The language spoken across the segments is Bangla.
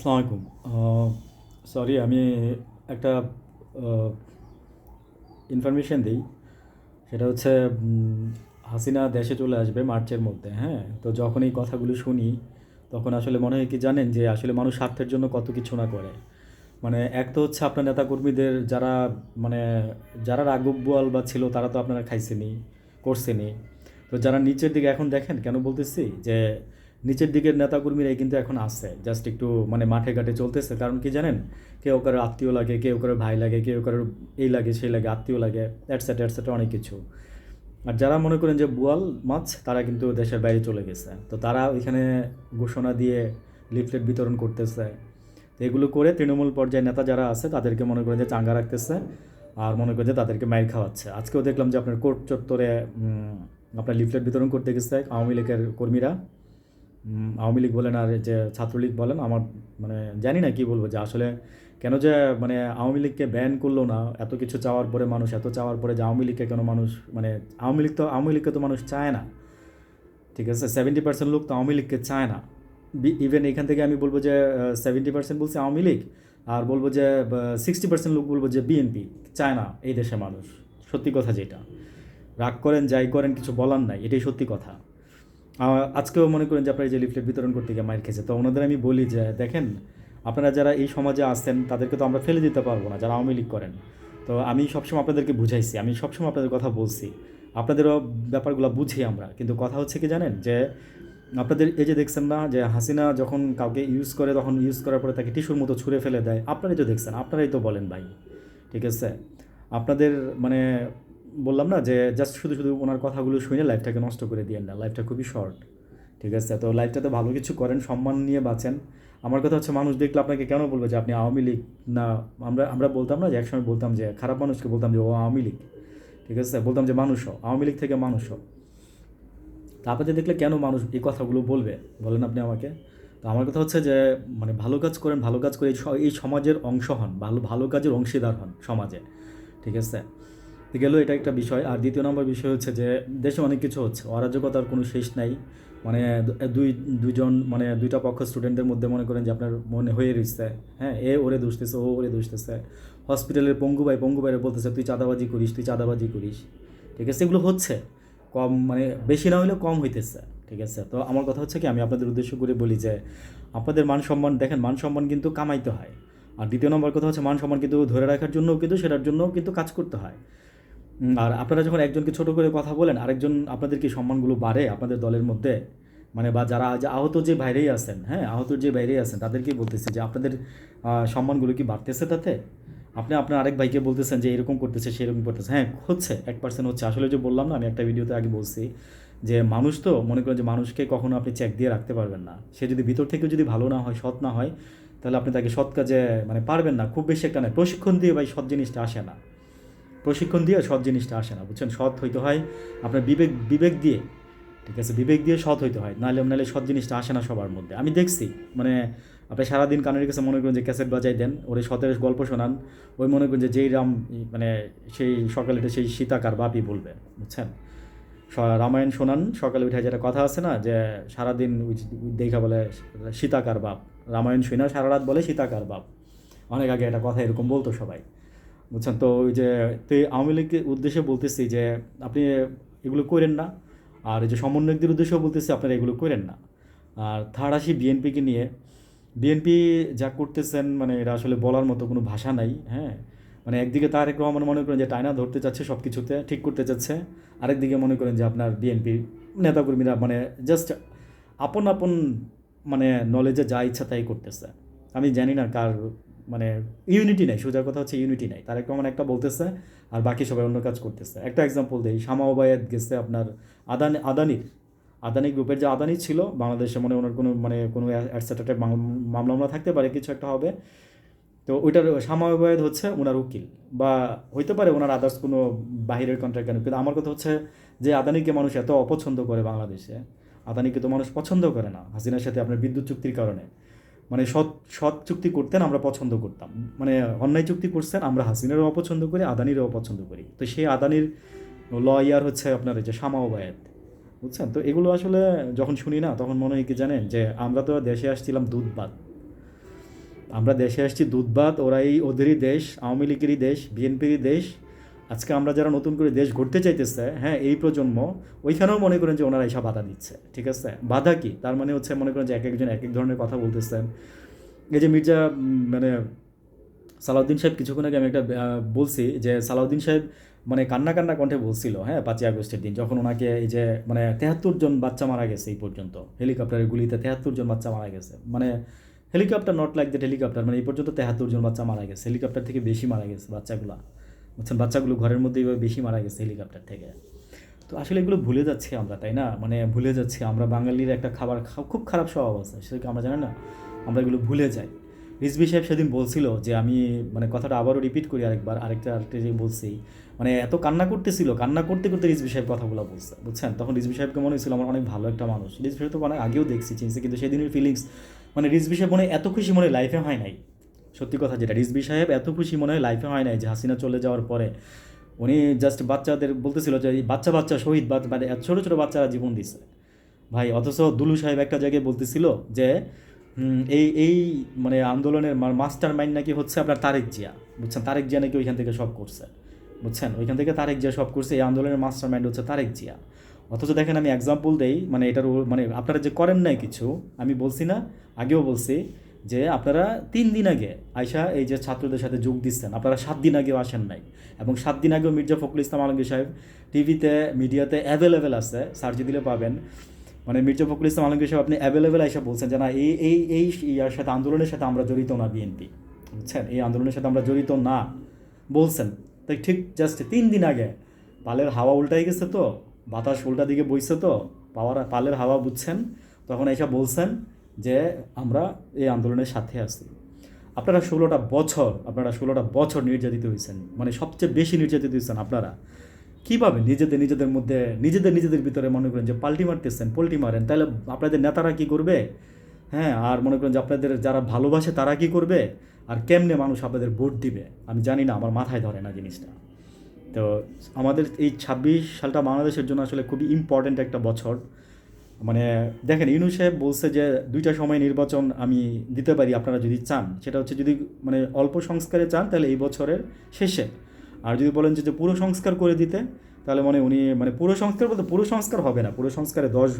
আসসালামু সরি আমি একটা ইনফরমেশন দিই। সেটা হচ্ছে হাসিনা দেশে চলে আসবে মার্চের মধ্যে হ্যাঁ? তো যখন এই কথাগুলো শুনি, তখন আসলে মনে হয় কি জানেন যে আসলে মানুষ স্বার্থের জন্য কত কিছু না করে। মানে এক তো হচ্ছে আপনার নেতাকর্মীদের যারা মানে যারা রাগবুয়াল বা ছিল, তারা তো আপনারা খাইছেনি করছেনি তো যারা নিচের দিকে এখন দেখেন, কেন বলতেছি? যে নিচের দিকের নেতাকর্মীরাই কিন্তু এখন আসছে জাস্ট একটু মানে মাঠে ঘাটে চলতেছে। কারণ কি জানেন? কেউ কারও আত্মীয় লাগে, কেউ কারও ভাই লাগে, কেউ কারোর এই লাগে, সেই লাগে, আত্মীয় লাগে অ্যাটসেট্রা অ্যাটসেট্রা অনেক কিছু। আর যারা মনে করেন যে বুয়াল মাছ, তারা কিন্তু দেশের বাইরে চলে গেছে। তো তারা ওইখানে ঘোষণা দিয়ে লিফলেট বিতরণ করতেছে। তো এগুলো করে তৃণমূল পর্যায়ে নেতা যারা আছে, তাদেরকে মনে করেন যে চাঙ্গা রাখতেছে আর মনে করেন যে তাদেরকে মাইর খাওয়াচ্ছে। আজকেও দেখলাম যে আপনার কোর্ট চত্বরে আপনার লিফলেট বিতরণ করতে গেছে আওয়ামী লীগের কর্মীরা। আওয়ামী লীগ বলেন আর যে ছাত্রলীগ বলেন, আমার মানে জানি না কি বলব যে আসলে কেন যে মানে আওয়ামী লীগকে ব্যান করল না, এত কিছু চাওয়ার পরে মানুষ, এত চাওয়ার পরে যে আওয়ামী লীগকে কেন মানুষ মানে আওয়ামী লীগ তো, আওয়ামী লীগকে তো মানুষ চায় না। ঠিক আছে সেভেন্টি পার্সেন্ট লোক তো আওয়ামী লীগকে চায় না। ইভেন এখান থেকে আমি বলব যে সেভেন্টি পার্সেন্ট বলছে আওয়ামী লীগ, আর বলব যে সিক্সটি পার্সেন্ট লোক বলব যে বিএনপি চায় না এই দেশে মানুষ। সত্যি কথা যেটা। রাগ করেন, যাই করেন, কিছু বলার নাই, এটাই সত্যি কথা। আজকেও মনে করেন যে আপনারা যে লিফলেট বিতরণ করতে গিয়ে মাইর খেয়েছে। তো ওনাদের আমি বলি যে, দেখেন, আপনারা যারা এই সমাজে আছেন, তাদেরকে তো আমরা ফেলে দিতে পারব না, যারা আওয়ামী লীগ করেন। তো আমি সবসময় আপনাদেরকে বুঝাইছি, আমি সবসময় আপনাদের কথা বলছি। আপনাদেরও ব্যাপারগুলো বুঝি আমরা, কিন্তু কথা হচ্ছে কি জানেন যে, আপনাদের এই যে দেখছেন না যে, হাসিনা যখন কাউকে ইউজ করে, তখন ইউজ করার পরে তাকে টিস্যুর মতো ছুঁড়ে ফেলে দেয়। আপনারাই তো দেখছেন, আপনারাই তো বলেন ভাই, ঠিক আছে? আপনাদের মানে বললাম না যে জাস্ট শুধু শুধু ওনার কথাগুলো শুনে লাইফটাকে নষ্ট করে দিয়ে না লাইফটা খুবই শর্ট ঠিক আছে? তো লাইফটাতে ভালো কিছু করেন, সম্মান নিয়ে বাঁচেন। আমার কথা হচ্ছে মানুষ দেখলে আপনাকে কেন বলবে যে আপনি আওয়ামী লীগ? না, আমরা আমরা বলতাম না যে একসময় বলতাম যে, খারাপ মানুষকে বলতাম যে, ও আওয়ামী লীগ। ঠিক আছে? বলতাম যে, মানুষ আওয়ামী লীগ থেকে মানুষ হও। তা আপনাদের দেখলে কেন মানুষ এই কথাগুলো বলবে? বলেন আপনি আমাকে। তো আমার কথা হচ্ছে যে মানে ভালো কাজ করেন, ভালো কাজ করে এই সমাজের অংশ হন, ভালো ভালো কাজের অংশীদার হন সমাজে, ঠিক আছে? তো গেল, এটা একটা বিষয়। আর দ্বিতীয় নম্বর বিষয় হচ্ছে যে, দেশে অনেক কিছু হচ্ছে, অরাজকতার কোনো শেষ নাই। মানে দুই, দুইজন মানে দুইটা পক্ষ স্টুডেন্টদের মধ্যে মনে করেন যে আপনার মনে হয়ে রয়েছে হ্যাঁ এ ওরে দুষতেছে ও ওরে দুষতেছে হসপিটালের পঙ্গু ভাই, পঙ্গু ভাইরে বলতেছে, তুই চাঁদাবাজি করিস, তুই চাঁদাবাজি করিস। ঠিক আছে? এগুলো হচ্ছে। কম মানে বেশি না হলেও কম হইতেছে। ঠিক আছে? তো আমার কথা হচ্ছে কি, আমি আপনাদের উদ্দেশ্য করে বলি যে, আপনাদের মান সম্মান, দেখেন, মান সম্মান কিন্তু কামাইতে হয়। আর দ্বিতীয় নম্বর কথা হচ্ছে, মান সম্মান কিন্তু ধরে রাখার জন্যও কিন্তু, সেটার জন্যও কিন্তু কাজ করতে হয়। আর আপনারা যখন একজনকে ছোট করে কথা বলেন, আরেকজন আপনাদের কি সম্মানগুলো বাড়ে আপনাদের দলের মধ্যে? মানে বা যারা আহত যে বাইরেই আছেন হ্যাঁ আহত যে বাইরেই আছেন তাদেরকেই বলতেছি যে আপনাদের সম্মানগুলো কি বাড়তেছে তাতে? আপনি আপনার আরেক ভাইকে বলতেছেন যে এরকম করতেছে সেরকম করতেছে। হ্যাঁ হচ্ছে, এক পার্সেন্ট হচ্ছে। আসলে যে বললাম না, আমি একটা ভিডিওতে আগে বলছি যে মানুষ তো, মনে করেন যে মানুষকে কখনো আপনি চেক দিয়ে রাখতে পারবেন না। সে যদি ভিতর থেকে যদি ভালো না হয়, সৎ না হয়, তাহলে আপনি তাকে সৎ কাজে মানে পারবেন না। খুব বেশি একটা নয়, প্রশিক্ষণ দিয়ে ভাই সৎ জিনিসটা আসে না। প্রশিক্ষণ দিয়ে সৎ জিনিসটা আসে না, বুঝছেন? সৎ হইতে হয় আপনার বিবেক বিবেক দিয়ে, ঠিক আছে? বিবেক দিয়ে সৎ হইতে হয়, নাহলে নাহলে সৎ জিনিসটা আসে না সবার মধ্যে। আমি দেখছি মানে আপনি সারাদিন কানের কাছে মনে করেন যে ক্যাসেট বাজাই দেন, ওরে সতের গল্প শোনান, ওই মনে করেন যে যেই রাম মানে সেই সকালে উঠে সেই সীতাকার বাপই বলবে, বুঝছেন? রামায়ণ শোনান, সকালে উঠে যেটা কথা আছে না, যে সারাদিন দেখা বলে সীতাকার বাপ, রামায়ণ শুনা সারা রাত বলে সীতাকার বাপ। অনেক আগে একটা কথা এরকম বলতো সবাই। বুঝছেন? তো ওই যে, তো আওয়ামী লীগের উদ্দেশ্যে বলতেছি যে, আপনি এগুলো করেন না। আর এই যে সমন্বয়কদের উদ্দেশ্যেও বলতেছি, আপনারা এগুলো করেন না। আর থার্ড আসি বিএনপিকে নিয়ে। বিএনপি যা করতেছেন মানে এটা আসলে বলার মতো কোনো ভাষা নাই হ্যাঁ? মানে একদিকে তারেক রহমান মনে করেন যে টাইনা ধরতে চাচ্ছে সব কিছুতে ঠিক করতে চাচ্ছে। আরেকদিকে মনে করেন যে আপনার বিএনপি নেতাকর্মীরা মানে জাস্ট আপন আপন মানে নলেজে যা ইচ্ছা তাই করতেছে। আমি জানি না কার মানে ইউনিটি নাই, সোজা কথা হচ্ছে ইউনিটি নাই। তারেক রহমান একটা বলতেছে আর বাকি সবাই অন্য কাজ করতেছে। একটা এক্সাম্পল দেই, শামা ওবায়দ গেছে আপনার আদানি আদানির আদানি গ্রুপের যে আদানি ছিল, বাংলাদেশে মানে ওনার কোনো মানে কোনো অ্যাটসেটাটের মামলা মামলা থাকতে পারে, কিছু একটা হবে। তো ওইটার শামা ওবায়দ হচ্ছে ওনার উকিল বা হইতে পারে ওনার আদার্স কোনো বাহিরের কন্ট্রাক্ট কেন? কিন্তু আমার কথা হচ্ছে যে আদানিকে মানুষ এত অপছন্দ করে বাংলাদেশে, আদানিকে তো মানুষ পছন্দ করে না, হাসিনার সাথে আপনার বিদ্যুৎ চুক্তির কারণে। মানে সৎ সৎ চুক্তি করতেন, আমরা পছন্দ করতাম। মানে অন্যায় চুক্তি করছেন, আমরা হাসিনারও অপছন্দ করি, আদানিরও অপছন্দ করি। তো সেই আদানির লয়ার হচ্ছে আপনার যে শামা ওবায়দ, বুঝছেন? তো এগুলো আসলে যখন শুনি না, তখন মনে হয় কি জানেন, যে আমরা তো দেশে আসছিলাম দুধবাদ। আমরা দেশে আসছি দুধবাদ ওরা এই ওদেরই দেশ, আওয়ামী লীগেরই দেশ, বিএনপিরই দেশ আজকে আমরা যারা নতুন করে দেশ ঘুরতে চাইতেছে হ্যাঁ এই প্রজন্ম, ওইখানেও মনে করেন যে ওনারা এসব বাধা দিচ্ছে, ঠিক আছে? বাধা কি? তার মানে হচ্ছে মনে করেন যে এক একজন এক এক ধরনের কথা বলতেছেন। এই যে মির্জা মানে সালাউদ্দিন সাহেব কিছুক্ষণ আগে আমি একটা বলছি যে সালাউদ্দিন সাহেব মানে কান্না কান্না কণ্ঠে বলছিল হ্যাঁ পাঁচই আগস্টের দিন, যখন ওনাকে এই যে মানে তেহাত্তর জন বাচ্চা মারা গেছে এই পর্যন্ত, হেলিকপ্টারের গুলিতে তেহাত্তর জন বাচ্চা মারা গেছে। মানে helicopter not like that helicopter মানে এই পর্যন্ত তেহাত্তর জন বাচ্চা মারা গেছে, হেলিকপ্টার থেকে বেশি মারা গেছে বাচ্চাগুলো। বুঝছেন বাচ্চাগুলো ঘরের মধ্যে এইভাবে বেশি মারা গেছে হেলিকপ্টার থেকে। তো আসলে এগুলো ভুলে যাচ্ছি আমরা, তাই না? মানে ভুলে যাচ্ছি, আমরা বাঙালির একটা খাবার খুব খারাপ স্বভাব আছে। সেটাকে আমরা জানি না? আমরা এগুলো ভুলে যাই। রিজবি সাহেব সেদিন বলছিল যে, আমি মানে কথাটা আবারও রিপিট করি আরেকবার, আরেকটা আরেকটা যে বলছি মানে এত কান্না করতেছিল, কান্না করতে করতে রিজবি সাহেব কথাগুলো বলছে, বুঝছেন? তখন রিজবি সাহেবকে মনে হয়েছিল আমার অনেক ভালো একটা মানুষ। রিজবি সাহেব তো অনেক আগেও দেখছি, চিনছি, কিন্তু সেদিনের ফিলিংস মানে রিজবি সাহেব মনে এত খুশি মনে লাইফে হয় নাই। সত্যি কথা যেটা রিজবি সাহেব এত খুশি মনে হয় লাইফে হয় নাই যে হাসিনা চলে যাওয়ার পরে। উনি জাস্ট বাচ্চাদের বলতেছিল যে বাচ্চা বাচ্চা, শহীদ মানে ছোটো ছোটো বাচ্চারা জীবন দিছে। ভাই, অথচ দুলু সাহেব একটা জায়গায় বলতেছিল যে এই এই মানে আন্দোলনের মাস্টার মাইন্ড নাকি হচ্ছে আপনার তারেক জিয়া। বুঝছেন? তারেক জিয়া নাকি ওইখান থেকে সব করছে। বুঝছেন? ওইখান থেকে তারেক জিয়া সব করছে, এই আন্দোলনের মাস্টার মাইন্ড হচ্ছে তারেক জিয়া। অথচ দেখেন আমি এক্সাম্পল দেই মানে এটার মানে আপনারা যে করেন নাই কিছু, আমি বলছি না, আগেও বলছি যে আপনারা তিন দিন আগে আয়সা এই যে ছাত্রদের সাথে যোগ দিচ্ছেন, আপনারা সাত দিন আগেও আসেন নাই। এবং সাত দিন আগেও মির্জা ফখরুল ইসলাম আলমগীর সাহেব টিভিতে, মিডিয়াতে অ্যাভেলেবেল আছে, সার্চ দিলে পাবেন। মানে মির্জা ফখরুল ইসলাম আলমগীর সাহেব আপনি অ্যাভেলেবেল এসে বলছেন যে না, এই এই এই ইয়ার সাথে, আন্দোলনের সাথে আমরা জড়িত না বিএনপি। বুঝছেন? এই আন্দোলনের সাথে আমরা জড়িত না, বলছেন। তাই ঠিক জাস্ট তিন দিন আগে পালের হাওয়া উল্টাই গেছে তো, বাতাস উল্টা দিকে বইছে তো, পাওয়ার, পালের হাওয়া বুঝছেন, তখন এসে বলছেন যে আমরা এই আন্দোলনের সাথে আছি। আপনারা ষোলোটা বছর, আপনারা ষোলোটা বছর নির্যাতিত হয়েছেন। মানে সবচেয়ে বেশি নির্যাতিত হয়েছেন আপনারা। কীভাবে নিজেদের নিজেদের মধ্যে, নিজেদের নিজেদের ভিতরে মনে করেন যে পাল্টি মারতেছেন, পোল্টি মারেন, তাহলে আপনাদের নেতারা কি করবে? হ্যাঁ আর মনে করেন যে আপনাদের যারা ভালোবাসে তারা কি করবে? আর কেমনে মানুষ আপনাদের ভোট দিবে? আমি জানি না, আমার মাথায় ধরে না জিনিসটা। তো আমাদের এই ছাব্বিশ সালটা বাংলাদেশের জন্য আসলে খুবই ইম্পর্ট্যান্ট একটা বছর। মানে দেখেন, ইনু সাহেব বলছে যে দুইটা সময় নির্বাচন আমি দিতে পারি, আপনারা যদি চান। সেটা হচ্ছে যদি মানে অল্প সংস্কারে চান, তাহলে এই বছরের শেষে। আর যদি বলেন যে পুরো সংস্কার করে দিতে, তাহলে মানে উনি মানে পুরো সংস্কার বলতে পুরো সংস্কার হবে না। পুরো সংস্কারে দশ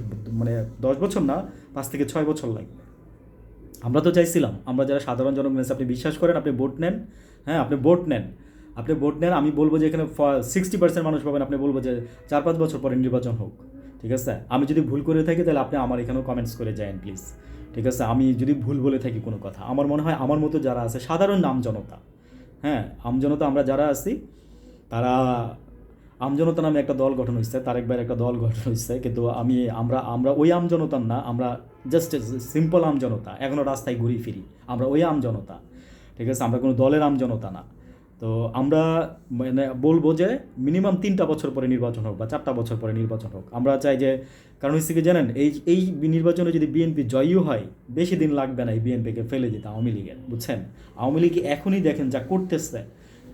মানে দশ বছর না, পাঁচ থেকে ছয় বছর লাগবে। আমরা তো চাইছিলাম, আমরা যারা সাধারণ জনগণ আপনি বিশ্বাস করেন, আপনি ভোট নেন। হ্যাঁ আপনি ভোট নেন। আপনি ভোট নেন, আমি বলব যে এখানে সিক্সটি পার্সেন্ট মানুষ পাবেন, আপনি বলব যে চার পাঁচ বছর পরে নির্বাচন হোক। ঠিক আছে? আমি যদি ভুল করে থাকি, তাহলে আপনি আমার এখানেও কমেন্টস করে যায়েন প্লিজ ঠিক আছে? আমি যদি ভুল বলে থাকি কোনো কথা, আমার মনে হয় আমার মতো যারা আছে, সাধারণ নাম জনতা হ্যাঁ? আমজনতা আমরা যারা আছি, তারা আমজনতা নামে একটা দল গঠন হয়েছে, তারেক ভাইয়ের একটা দল গঠন হয়েছে, কিন্তু আমি, আমরা আমরা ওই আমজনতার না, আমরা জাস্ট সিম্পল আমজনতা এখনও রাস্তায় ঘুরি ফিরি, আমরা ওই আমজনতা ঠিক আছে? আমরা কোনো দলের আমজনতা না। তো আমরা মানে বলব যে মিনিমাম তিনটা বছর পরে নির্বাচন হোক বা চারটা বছর পরে নির্বাচন হোক। আমরা চাই যে, কারণ কি জানেন, এই এই নির্বাচনে যদি বিএনপি জয়ীও হয়, বেশি দিন লাগবে না এই বিএনপিকে ফেলে দিতে আওয়ামী লীগের, বুঝছেন? আওয়ামী লীগ এখনই দেখেন যা করতেছে?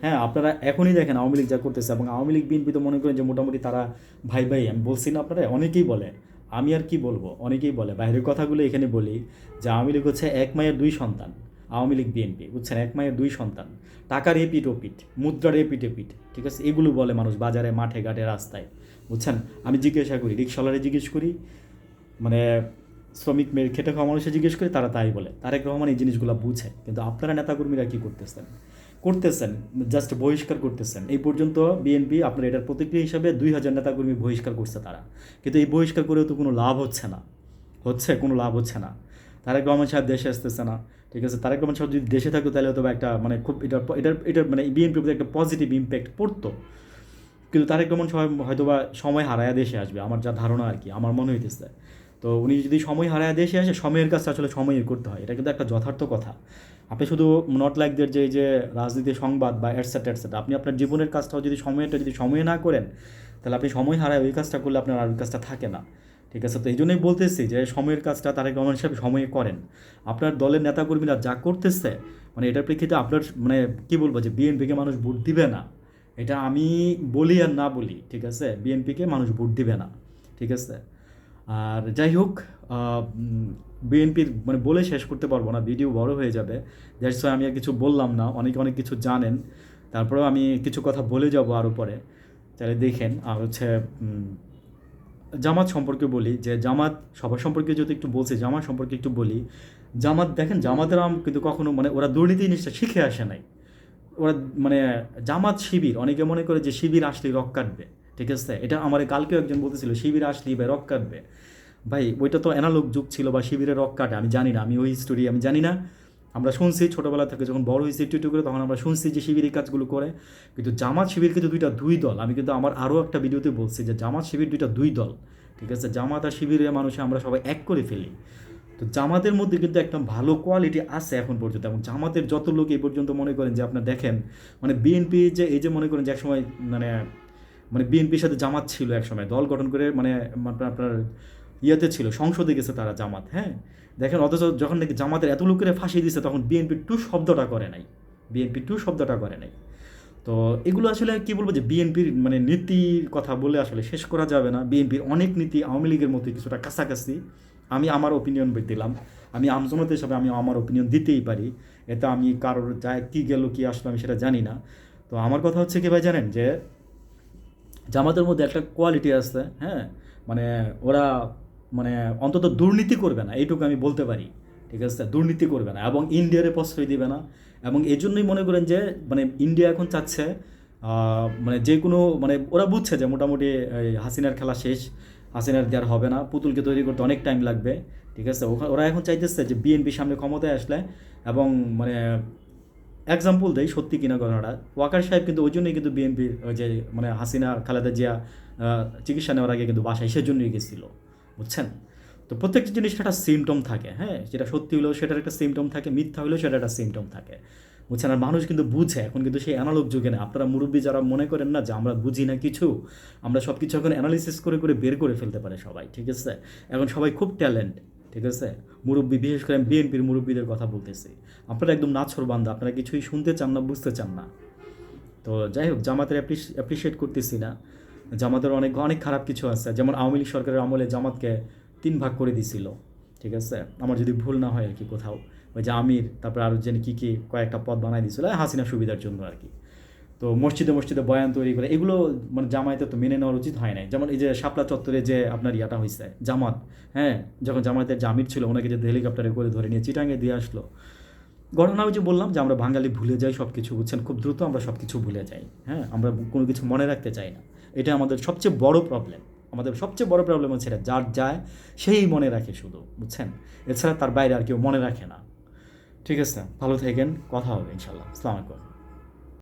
হ্যাঁ আপনারা এখনই দেখেন আওয়ামী লীগ যা করতেছে এবং আওয়ামী লীগ বিএনপি তো মনে করেন যে মোটামুটি তারা ভাই ভাই, আমি বলছি না আপনারা, অনেকেই বলে, আমি আর কি বলব? অনেকেই বলে, বাইরের কথাগুলো এখানে বলি যে আওয়ামী লীগ হচ্ছে এক মায়ের দুই সন্তান। আওয়ামী লীগ, বিএনপি, বুঝছেন? এক মায়ের দুই সন্তান। টাকার এপিট ওপিট মুদ্রার এপিট এপিট ঠিক আছে? এগুলো বলে মানুষ বাজারে, মাঠে, ঘাটে, রাস্তায়, বুঝছেন? আমি জিজ্ঞাসা করি, রিক্সাওয়ালারে জিজ্ঞেস করি মানে শ্রমিক মেয়ের খেটে খাওয়া মানুষে জিজ্ঞেস করি, তারা তাই বলে। তারেক রহমান এই জিনিসগুলো বুঝে, কিন্তু আপনারা নেতাকর্মীরা কী করতেছেন? করতেছেন জাস্ট বহিষ্কার করতেছেন। এই পর্যন্ত বিএনপি আপনার এটার প্রতিক্রিয়া হিসাবে দুই হাজার নেতাকর্মী বহিষ্কার করছে তারা। কিন্তু এই বহিষ্কার করেও তো কোনো লাভ হচ্ছে না। হচ্ছে, কোনো লাভ হচ্ছে না। তারেক রহমান সাহেব দেশে আসতেছে না। ঠিক আছে? তারেক রহমান সাহেব যদি দেশে থাকতো, তাহলে হয়তো একটা মানে খুব এটা এটার এটার মানে বিএনপির প্রতি একটা পজিটিভ ইম্প্যাক্ট পড়তো। কিন্তু তারেক রহমান সবাই হয়তো বা সময় হারায়া দেশে আসবে, আমার যা ধারণা আর কি, আমার মনে হইতেছে। তো উনি যদি সময় হারায়া দেশে আসে, সময়ের কাজটা আসলে সময়ের করতে হয়, এটা কিন্তু একটা যথার্থ কথা। আপনি শুধু নট লাইকদের যে যে রাজনীতি সংবাদ বা অ্যাটসেট অ্যাটসেট আপনি আপনার জীবনের কাজটাও যদি সময়টা যদি সময়ে না করেন, তাহলে আপনি সময় হারায় ওই কাজটা করলে আপনার আর ওই কাজটা থাকে না। ঠিক আছে? তো এই জন্যই বলতেছি যে সময়ের কাজটা তারেক রহমান হিসাবে সময়ে করেন। আপনার দলের নেতাকর্মীরা যা করতেছে মানে এটার প্রেক্ষিতে আপনার মানে কী বলব যে বিএনপিকে মানুষ ভোট দিবে না। এটা আমি বলি আর না বলি, ঠিক আছে? বিএনপিকে মানুষ ভোট দিবে না, ঠিক আছে? আর যাই হোক বিএনপির মানে বলে শেষ করতে পারব না, ভিডিও বড় হয়ে যাবে। দ্যাটস আমি আর কিছু বললাম না, অনেকে অনেক কিছু জানেন। তারপরেও আমি কিছু কথা বলে যাব আরও পরে। তাহলে দেখেন, আর হচ্ছে জামাত সম্পর্কে বলি, যে জামাত সবার সম্পর্কে যদি একটু বলছি, জামাত সম্পর্কে একটু বলি, জামাত দেখেন, জামাতের আম কিন্তু কখনো মানে ওরা দুর্নীতি জিনিসটা শিখে আসে নাই। ওরা মানে জামাত শিবির, অনেকে মনে করে যে শিবির আসলেই রক কাটবে, ঠিক আছে? এটা আমার কালকেও একজন বলতেছিল, শিবির আসলেই বা রক কাটবে। ভাই, ওইটা তো অ্যানালগ যুগ ছিল বা শিবিরের রক কাটে, আমি জানি না, আমি ওই স্টোরি আমি জানি না। আমরা শুনছি ছোটোবেলা থেকে যখন বড় হয়েছি একটু একটু করে, তখন আমরা শুনছি যে শিবির এই কাজগুলো করে। কিন্তু জামাত শিবির কিন্তু দুইটা দুই দল, আমি কিন্তু আমার আরও একটা ভিডিওতে বলছি যে জামাত শিবির দুইটা দুই দল, ঠিক আছে? জামাত আর শিবিরের মানুষে আমরা সবাই এক করে ফেলি। তো জামাতের মধ্যে কিন্তু একটা ভালো কোয়ালিটি আছে এখন পর্যন্ত, এবং জামাতের যত লোক এই পর্যন্ত মনে করেন যে আপনার দেখেন মানে বিএনপি যে, এই যে মনে করেন যে একসময় মানে মানে বিএনপির সাথে জামাত ছিল একসময়, দল গঠন করে মানে আপনার ইয়েতে ছিল, সংসদে গেছে তারা জামাত হ্যাঁ? দেখেন, অথচ যখন নাকি জামাতের এত লোকের ফাঁসিয়ে দিছে, তখন বিএনপি টু শব্দটা করে নাই। বিএনপি টু শব্দটা করে নাই। তো এগুলো আসলে কি বলব যে বিএনপির মানে নীতির কথা বলে আসলে শেষ করা যাবে না। বিএনপির অনেক নীতি আওয়ামী লীগের মতো কিছুটা কাছাকাছি। আমি আমার ওপিনিয়ন দিলাম। আমি আমজনতা হিসাবে আমি আমার ওপিনিয়ন দিতেই পারি। এতে আমি কারোর যায় কী গেল, কী আসলো আমি সেটা জানি না। তো আমার কথা হচ্ছে কি ভাই জানেন যে, জামাতের মধ্যে একটা কোয়ালিটি আছে হ্যাঁ? মানে ওরা মানে অন্তত দুর্নীতি করবে না, এইটুকু আমি বলতে পারি। ঠিক আছে? দুর্নীতি করবে না এবং ইন্ডিয়ারে প্রশ্রয় দিবে না। এবং এই জন্যই মনে করেন যে মানে ইন্ডিয়া এখন চাচ্ছে মানে যে কোনো মানে ওরা বুঝছে যে মোটামুটি হাসিনার খেলা শেষ, হাসিনার দেওয়ার হবে না। পুতুলকে তৈরি করতে অনেক টাইম লাগবে। ঠিক আছে? ওখা- ওরা এখন চাইতেছে যে বিএনপি সামনে ক্ষমতায় আসলে এবং মানে এক্সাম্পল দেয় সত্যি কিনা ঘটনাটা ওয়াকার সাহেব কিন্তু ওই জন্যই কিন্তু বিএনপির যে মানে হাসিনা খালেদা জিয়া চিকিৎসা নেওয়ার আগে কিন্তু বাসায় সেজন্যই গেছিল। বুঝছেন? তো প্রত্যেকটা জিনিসটা একটা সিমটম থাকে হ্যাঁ? যেটা সত্যি হলেও সেটার একটা সিমটম থাকে, মিথ্যা হলেও সেটা একটা সিমটম থাকে। বুঝছেন? আর মানুষ কিন্তু বুঝে, এখন কিন্তু সেই অ্যানালগ যুগে না। আপনারা মুরব্বী যারা মনে করেন না যে আমরা বুঝি না কিছু, আমরা সব কিছু এখন অ্যানালিসিস করে করে বের করে ফেলতে পারে সবাই, ঠিক আছে? এখন সবাই খুব ট্যালেন্ট ঠিক আছে? মুরব্বী, বিশেষ করে আমি বিএনপির মুরব্বীদের কথা বলতেছি। আপনারা একদম নাছর বান্ধা আপনারা কিছুই শুনতে চান না, বুঝতে চান না। তো যাই হোক, জামাতের অ্যাপ্রিসিয়েট করতেছি না। জামাতের অনেক অনেক খারাপ কিছু আছে। যেমন আওয়ামী লীগ সরকারের আমলে জামাতকে তিন ভাগ করে দিছিল, ঠিক আছে? আমার যদি ভুল না হয় আর কি কোথাও। ওই যে আমির, তারপরে আরও যেন কী কী, কয়েকটা পদ বানাই দিয়েছিল হাসিনা সুবিধার জন্য আর কি। তো মসজিদে মসজিদে বয়ান তৈরি করে, এগুলো মানে জামায়াতে তো মেনে নেওয়ার উচিত হয় নাই। যেমন এই যে শাপলা চত্বরে যে আপনার ইয়াটা হয়েছে জামাত হ্যাঁ? যখন জামায়াতের জামির ছিল, ওনাকে যে হেলিকপ্টারে করে ধরে নিয়ে চিটাঙ্গে দিয়ে আসলো। ঘটনা ওই যে বললাম যে আমরা বাঙালি ভুলে যাই সব কিছু বুঝছেন? খুব দ্রুত আমরা সব কিছু ভুলে যাই হ্যাঁ? আমরা কোনো কিছু মনে রাখতে চাই না। এটা আমাদের সবচেয়ে বড় প্রবলেম আমাদের সবচেয়ে বড় প্রবলেম হচ্ছে এটা, যার যায়, সেই মনে রাখে শুধু, বুঝছেন? এছাড়া তার বাইরে আর কেউ মনে রাখে না। ঠিক আছে? ভালো থাকেন, কথা হবে ইনশাল্লাহ আসসালামু আলাইকুম।